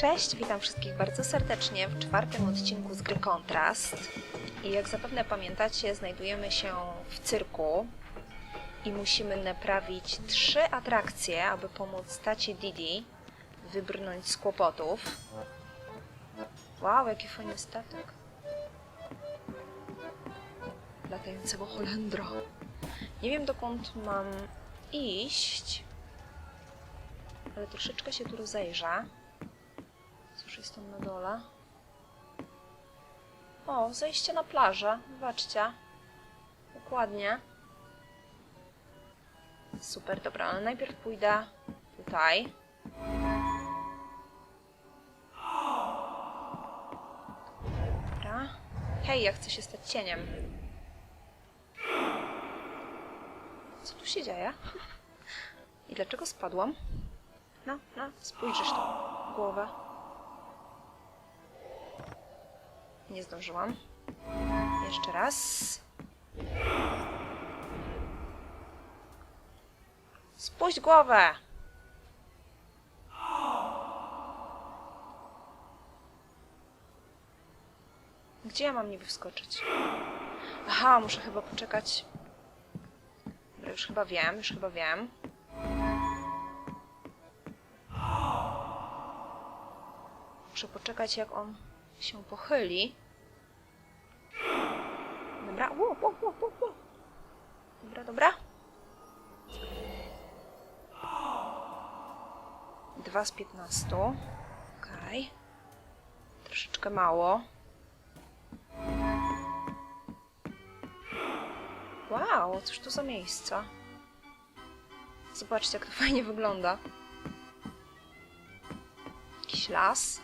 Cześć, witam wszystkich bardzo serdecznie w czwartym odcinku z gry Kontrast. I jak zapewne pamiętacie, znajdujemy się w cyrku i musimy naprawić trzy atrakcje, aby pomóc tacie Didi wybrnąć z kłopotów. Wow, jaki fajny statek. Latającego Holendra. Nie wiem dokąd mam iść, ale troszeczkę się tu rozejrzę. Cóż jest tam na dole? O, zejście na plażę. Zobaczcie. Dokładnie. Super, dobra, ale najpierw pójdę tutaj. Dobra. Hej, ja chcę się stać cieniem. Co tu się dzieje? I dlaczego spadłam? No, no, spójrzysz w głowę. Nie zdążyłam. Jeszcze raz. Spuść głowę! Gdzie ja mam niby wskoczyć? Aha, muszę chyba poczekać. Dobra, już chyba wiem, już chyba wiem. Muszę poczekać, jak on się pochyli. Dobra, ło, ło, ło, ło, ło. Dobra, dobra. Dwa z piętnastu. Okej. Troszeczkę mało. Wow, cóż to za miejsca. Zobaczcie, jak to fajnie wygląda. Jakiś las.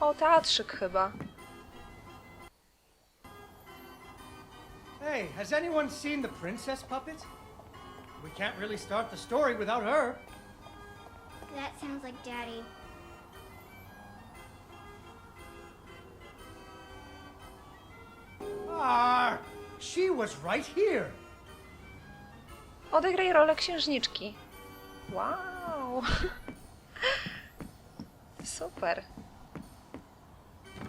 O, teatrzyk chyba. Hey, has anyone seen the princess puppet? We can't really start the story without her. That sounds like Daddy. Ah, she was right here. Odegraj rolę księżniczki. Wow. Super.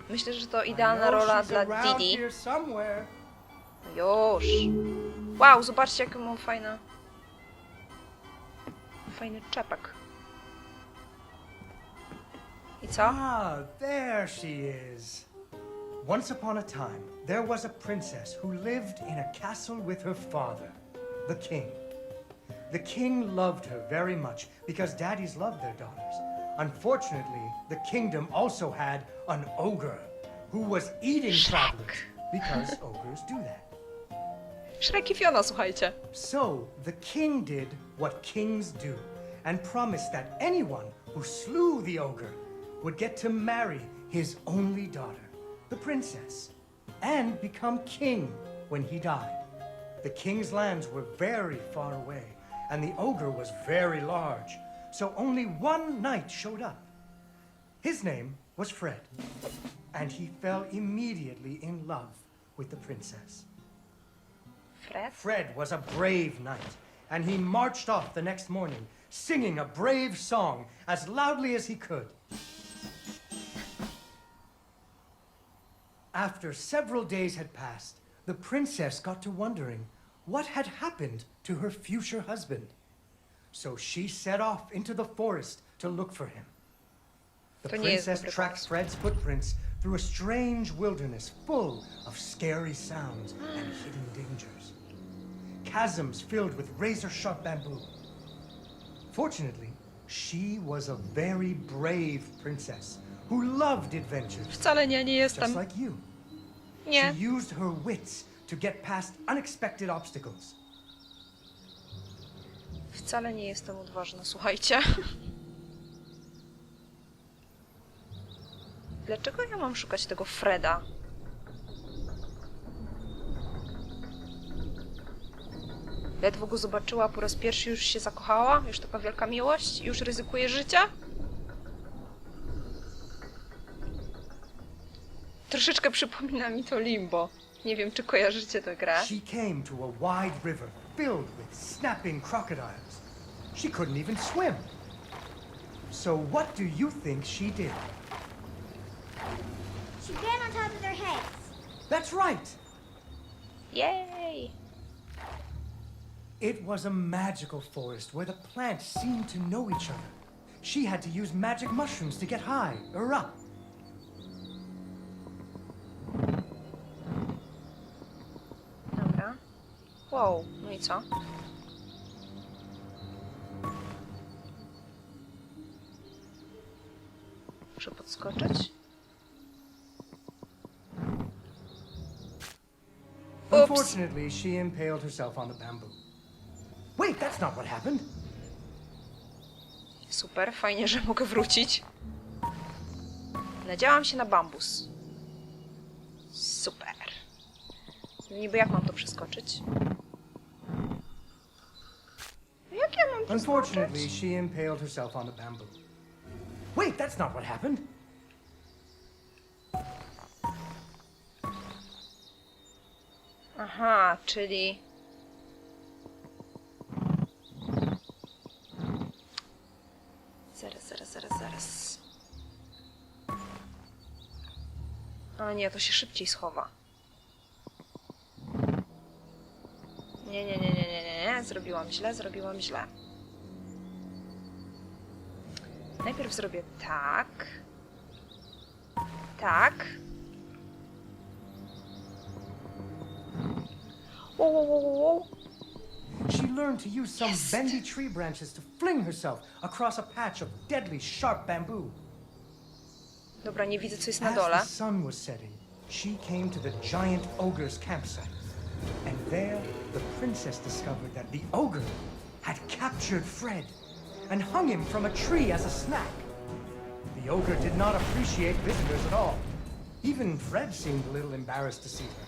Myślę, że to idealna rola dla Didi. Już. Wow, zobaczcie, jaki mam fajny... Fajny czepek. I co? Ah, there she is. Once upon a time, there was a princess who lived in a castle with her father, the king. The king loved her very much because daddies loved their daughters. Unfortunately, the kingdom also had an ogre who was eating travelers because ogres do that. Shrek i Fiona, słuchajcie. So the king did what kings do and promised that anyone who slew the ogre would get to marry his only daughter, the princess, and become king when he died. The king's lands were very far away, and the ogre was very large, so only one knight showed up. His name was Fred, and he fell immediately in love with the princess. Fred? Fred was a brave knight, and he marched off the next morning, singing a brave song as loudly as he could. After several days had passed, the princess got to wondering what had happened to her future husband. So she set off into the forest to look for him. The princess tracked. Fred's footprints through a strange wilderness full of scary sounds and hidden dangers. Chasms filled with razor sharp bamboo. Fortunately, she was a very brave princess who loved adventures, Wcale nie, nie just like you. Nie. She used her wits to get past unexpected obstacles. Wcale nie jestem odważna, słuchajcie. Dlaczego ja mam szukać tego Freda? Ledwo go zobaczyła, po raz pierwszy już się zakochała? Już taka wielka miłość? Już ryzykuje życie? Troszeczkę przypomina mi to Limbo. Nie wiem, czy kojarzycie tę grę. She came to a wide river filled with snapping crocodiles. She couldn't even swim. So what do you think she did? She ran on top of their heads. That's right! Yay! It was a magical forest where the plants seemed to know each other. She had to use magic mushrooms to get high or up. Dobra. Wow, no i co? Muszę podskoczyć. Unfortunately, she impaled herself on the bamboo. Wait, that's not what happened. Super, fajnie, że mogę wrócić. Nadziałam się na bambus. Super. Niby jak mam to przeskoczyć? Jak ja mam Unfortunately, she impaled herself on the bamboo. Wait, that's not what happened. Aha, czyli... Zaraz, zaraz, zaraz, zaraz. A nie, to się szybciej schowa. Nie, nie, nie, nie, nie, nie, nie. Zrobiłam źle, zrobiłam źle. Najpierw zrobię tak. Tak. Wow, wow, wow, wow. She learned to use some Yes. bendy tree branches to fling herself across a patch of deadly sharp bamboo. Dobra, nie widzę, co jest na As dole. the sun was setting, she came to the giant ogre's campsite. And there, the princess discovered that the ogre had captured Fred and hung him from a tree as a snack. The ogre did not appreciate visitors at all. Even Fred seemed a little embarrassed to see her.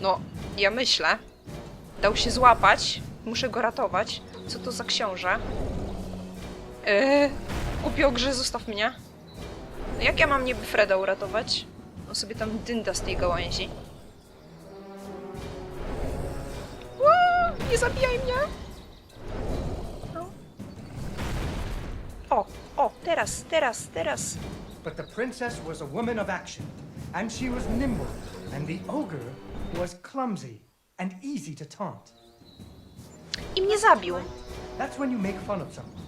No, ja myślę. Dał się złapać. Muszę go ratować. Co to za książę? Yy, kupił grze, zostaw mnie. No jak ja mam niby Freda uratować? On sobie tam dynda z tej gałęzi. Ła, nie zabijaj mnie! O, o, teraz, teraz, teraz. But the princess was a woman of action, and she was nimble, and the ogre was clumsy and easy to taunt. I mnie zabił. That's when you make fun of someone.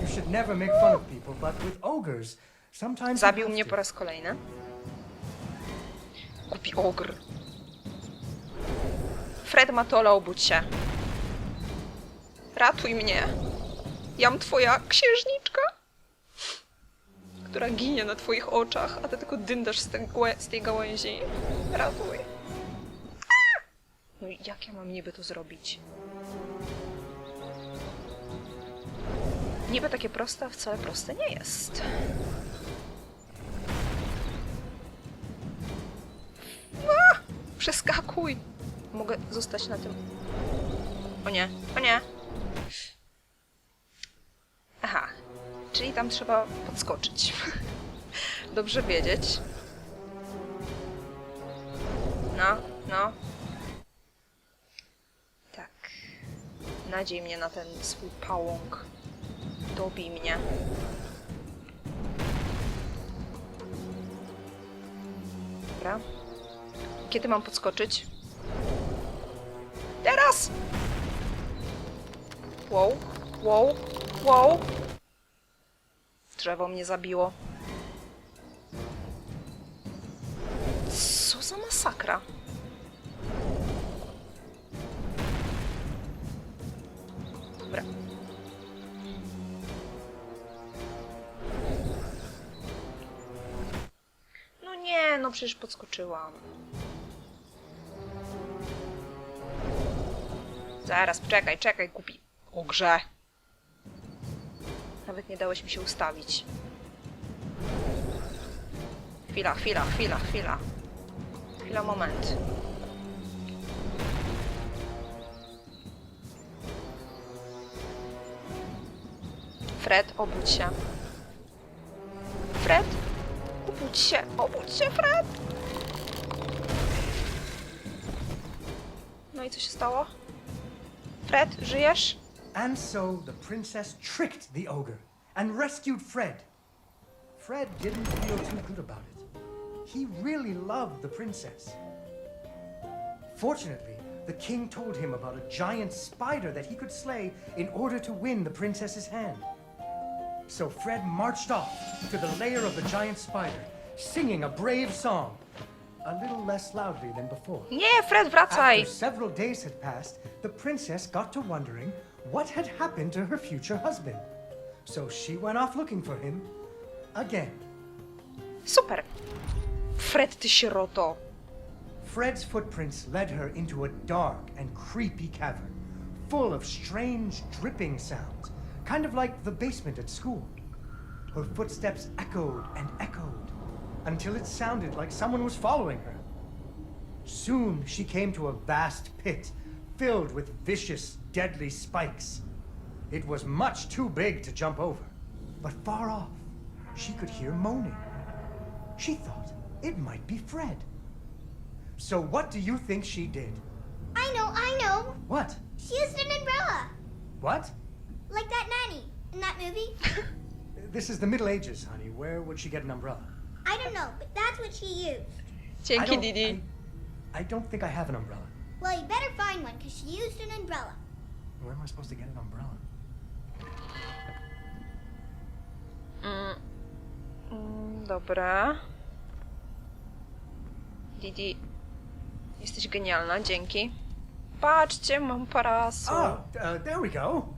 You should never make fun of people, but with ogres, sometimes Zabił mnie po raz kolejny. Głupi ogr. Fred Matola, obudź się. Ratuj mnie. Jam twoja księżniczka, która ginie na twoich oczach, a ty tylko dyndasz z, tej z tej gałęzi. Ratuj. No i jak ja mam niby to zrobić? Niby takie proste, a wcale proste nie jest. A! Przeskakuj! Mogę zostać na tym. O nie, o nie. Aha, czyli tam trzeba podskoczyć. Dobrze wiedzieć. No, no. Tak. Nadziej mnie na ten swój pałąk. Dobij mnie. Dobra. Kiedy mam podskoczyć? Teraz! Wow, wow, wow. Drzewo mnie zabiło. Co za masakra? Dobra. No nie, no przecież podskoczyłam. Zaraz, czekaj, czekaj, kupi. O grze. Nawet nie dałeś mi się ustawić. Chwila, chwila, chwila, chwila. Chwila, moment. Fred, obudź się. Fred, obudź się, obudź się, Fred! No i co się stało? Fred, żyjesz? And so the princess tricked the ogre and rescued Fred. Fred didn't feel too good about it. He really loved the princess. Fortunately, the king told him about a giant spider that he could slay in order to win the princess's hand. So Fred marched off to the lair of the giant spider, singing a brave song, a little less loudly than before. Nie, Fred, wracaj! After several days had passed, the princess got to wondering what had happened to her future husband. So she went off looking for him again. Super. Fred, ty sieroto. Fred's footprints led her into a dark and creepy cavern, full of strange dripping sounds, kind of like the basement at school. Her footsteps echoed and echoed until it sounded like someone was following her. Soon she came to a vast pit filled with vicious, deadly spikes. It was much too big to jump over, but far off, she could hear moaning. She thought it might be Fred. So what do you think she did? I know, I know. What? She used an umbrella. What? Like that nanny in that movie. This is the Middle Ages, honey. Where would she get an umbrella? I don't know, but that's what she used. I don't, Didi. I, I don't think I have an umbrella. Well, you better find one, because she used an umbrella. Where am I supposed to get an umbrella? Mm. Mm, dobra. Didi, jesteś genialna, dzięki. Patrzcie, mam parasol. Oh, uh, there we go.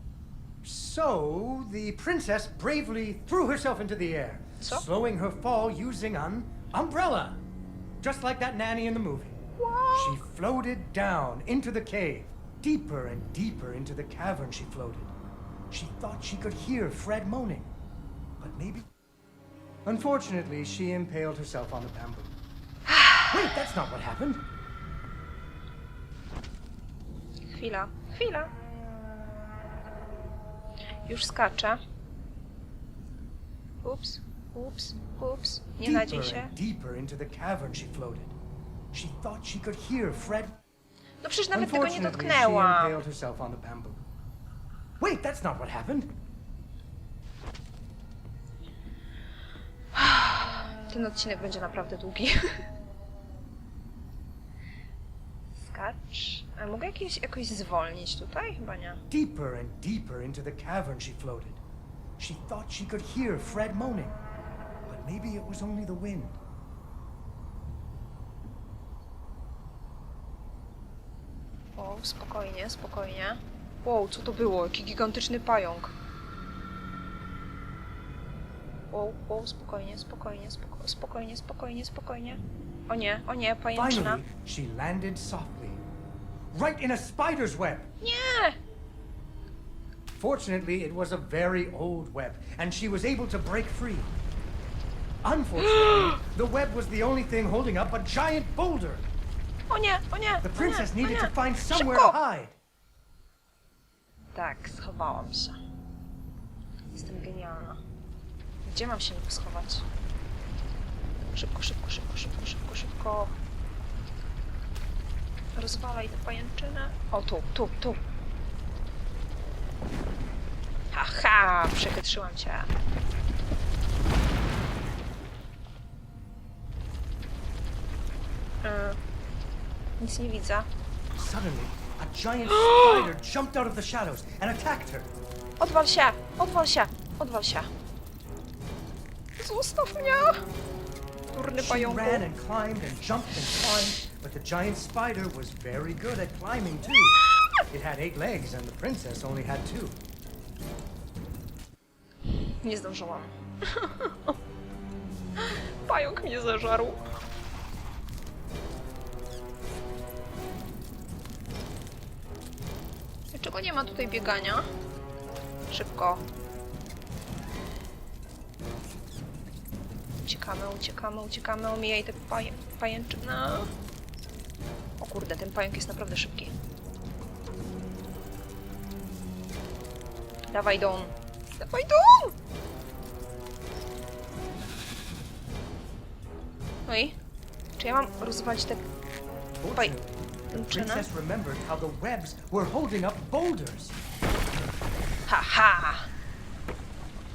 So the princess bravely threw herself into the air, So? slowing her fall using an umbrella, just like that nanny in the movie. She floated down into the cave. Deeper and deeper into the cavern she floated. She thought she could hear Fred moaning. But maybe. Unfortunately, she impaled herself on the bamboo. Wait, that's not what happened. Chwila, chwila. Już skaczę. Ups, ups, ups. Nie nadziej się. deeper into the cavern she floated. She thought she could hear Fred. No przecież nawet tego nie Unfortunately, she dotknęłam. impaled herself on the bamboo. Wait, that's not what happened. Ten odcinek będzie naprawdę długi. Skacz. A mogę jakieś, jakoś zwolnić tutaj? Chyba nie. Deeper and deeper into the cavern she floated. She thought she could hear Fred moaning. But maybe it was only the wind. Spokojnie, spokojnie. Wow, co to było? Jaki gigantyczny pająk. Wow, wow, spokojnie, spokojnie, spoko spokojnie, spokojnie, spokojnie. O nie, o nie, pajęczyna. Finally, she landed softly. Right in a spider's web. Nie! Fortunately, it was a very old web, and she was able to break free. Unfortunately, the web was the only thing holding up a giant boulder. O nie, o nie! The princess needed to find somewhere to hide. Tak, schowałam się. Jestem genialna. Gdzie mam się niby schować? Szybko, szybko, szybko, szybko, szybko, szybko. Rozwalaj tę pajęczynę. O, tu, tu, tu. Haha, przechytrzyłam cię. Nic nie widzę. Suddenly, a giant spider jumped out of the shadows and attacked her. Odwal się! Odwal się! Odwal się! Zostaw mnie! Durny She pająku. ran and climbed and jumped and climbed, but the giant spider was very good at climbing too. It had eight legs, and the princess only had two. Nie zdążyłam. Pająk mnie zażarł. Nie ma tutaj biegania? Szybko. Uciekamy, uciekamy, uciekamy, omijaj te paję, pajęczyny. O kurde, ten pająk jest naprawdę szybki. Dawaj, Don. Dawaj, Don! No i? Czy ja mam rozwalić te... Fortunately, the princess remembered how the webs were holding up boulders. Haha!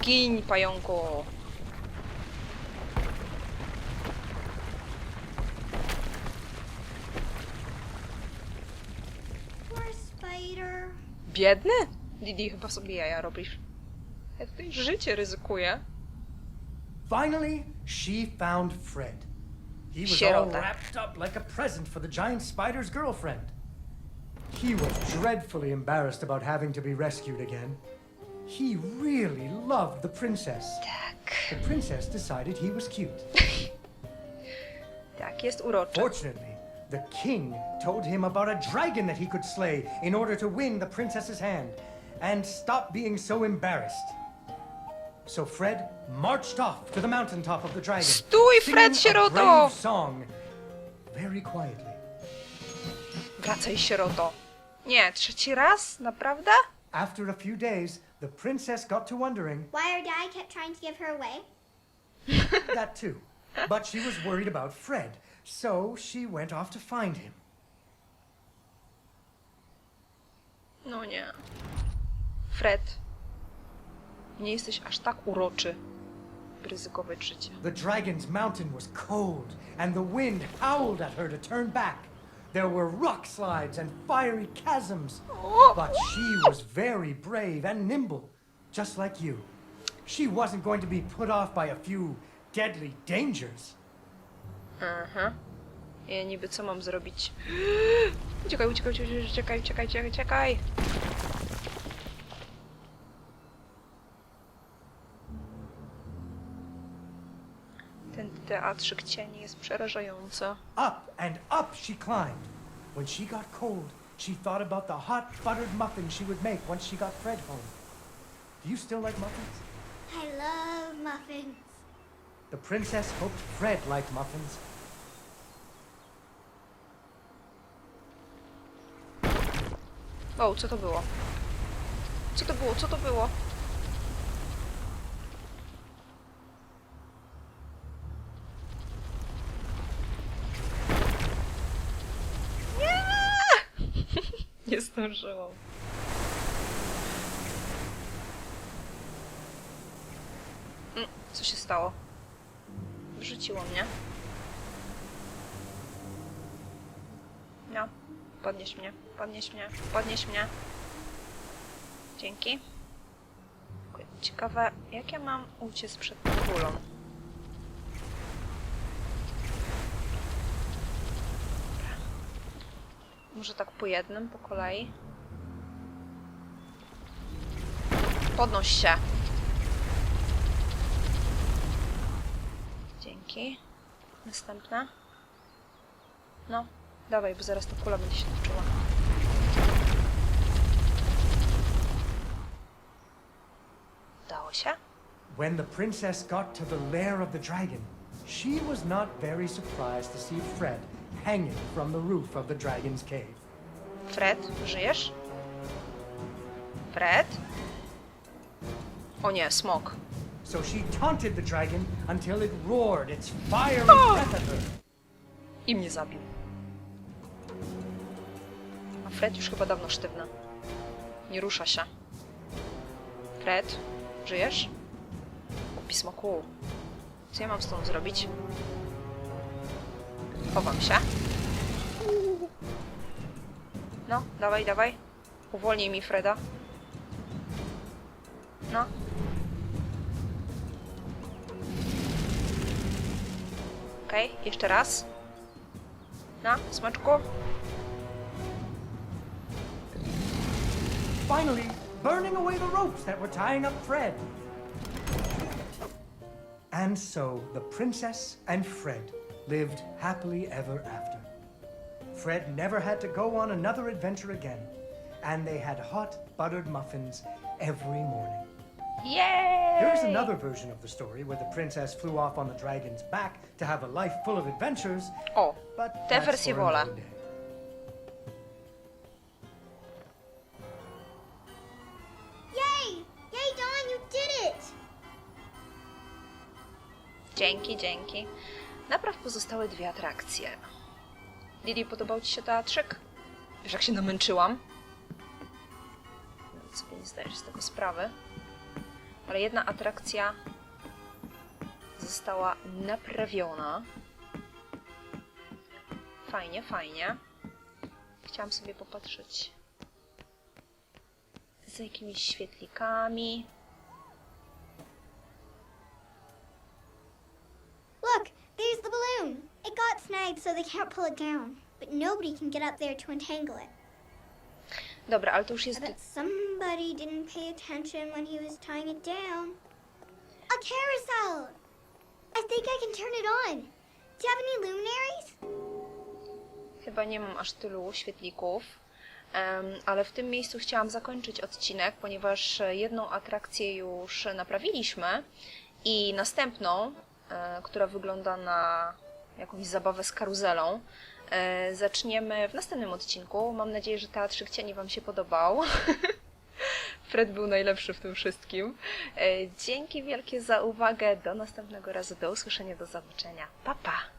Zgiń, pająku! Poor spider. Biedny? Didi, chyba sobie jaja robisz. Ja tutaj życie ryzykuję. Finally, she found Fred. He was all wrapped up like a present for the giant spider's girlfriend. He was dreadfully embarrassed about having to be rescued again. He really loved the princess. Tak. The princess decided he was cute. Tak, jest uroczy. Fortunately, the king told him about a dragon that he could slay in order to win the princess's hand and stop being so embarrassed. So Fred marched off to the mountaintop of the dragon, Stój, Fred, singing a sieroto! brave song very quietly. Wracaj, sieroto. Nie, trzeci raz? Naprawdę? After a few days, the princess got to wondering Why her dad kept trying to give her away? that too. But she was worried about Fred, so she went off to find him. No nie. Fred. Nie jesteś aż tak uroczy, by ryzykować życie. The dragon's mountain was cold, and the wind howled at her to turn back. There were rock slides and fiery chasms. But she was very brave and nimble, just like you. She wasn't going to be put off by a few deadly dangers. Aha. Ja niby co mam zrobić? Uciekaj, uciekaj, uciekaj, uciekaj, uciekaj, uciekaj, teatrzyk cieni jest przerażający. Up and up she climbed. When she got cold, she thought about the hot buttered muffins she would make once she got Fred home. Do you still like muffins? I love muffins. The princess hoped Fred liked muffins. O, co to było? Co to było? Co to było? Zdążyłam. Mm, Co się stało? Wrzuciło mnie. No, podnieś mnie, podnieś mnie, podnieś mnie. Dzięki. Ciekawe, jak ja mam uciec przed tą kulą? Może tak po jednym, po kolei? Podnoś się. Dzięki. Następna. No, dawaj, bo zaraz ta kula będzie się toczyła. Udało się? When the princess got to the lair of the dragon, she was not very surprised to see Fred hanging from the roof of the dragon's cave. Fred, żyjesz? Fred? O nie, smok. So she taunted the dragon until it roared its fiery breath at her. I mnie zabił. A Fred już chyba dawno sztywny. Nie rusza się. Fred, żyjesz? Pismoku. Co ja mam z tą zrobić? Chowam się. No, dawaj, dawaj. Uwolnij mi Freda. No. Okej, jeszcze raz. No, smaczku. Finally, burning away the ropes that were tying up Fred. And so the princess and Fred lived happily ever after. Fred never had to go on another adventure again, and they had hot buttered muffins every morning. Yay! Here's another version of the story where the princess flew off on the dragon's back to have a life full of adventures, O, but Te that's wersje for wolę. another day. Yay! Yay, Dawn, you did it! dzięki, dzięki. Napraw pozostałe dwie atrakcje. Lili, podobał Ci się teatrzyk? Wiesz, jak się namęczyłam? Nawet sobie nie zdajesz z tego sprawy. Ale jedna atrakcja została naprawiona. Fajnie, fajnie. Chciałam sobie popatrzeć z jakimiś świetlikami. Look, there's the balloon. It got snagged so they can't pull it down. But nobody can get up there to entangle it. Dobra, ale to już jest I bet somebody didn't pay attention when he was tying it down. A carousel! I think I can turn it on. Do you have any luminaries? Chyba nie mam aż tylu świetlików, em, ale w tym miejscu chciałam zakończyć odcinek, ponieważ jedną atrakcję już naprawiliśmy i następną, e, która wygląda na jakąś zabawę z karuzelą, e, zaczniemy w następnym odcinku. Mam nadzieję, że Teatrzyk Cieni Wam się podobał. Fred był najlepszy w tym wszystkim. E, Dzięki wielkie za uwagę. Do następnego razu. Do usłyszenia, do zobaczenia. Pa, pa!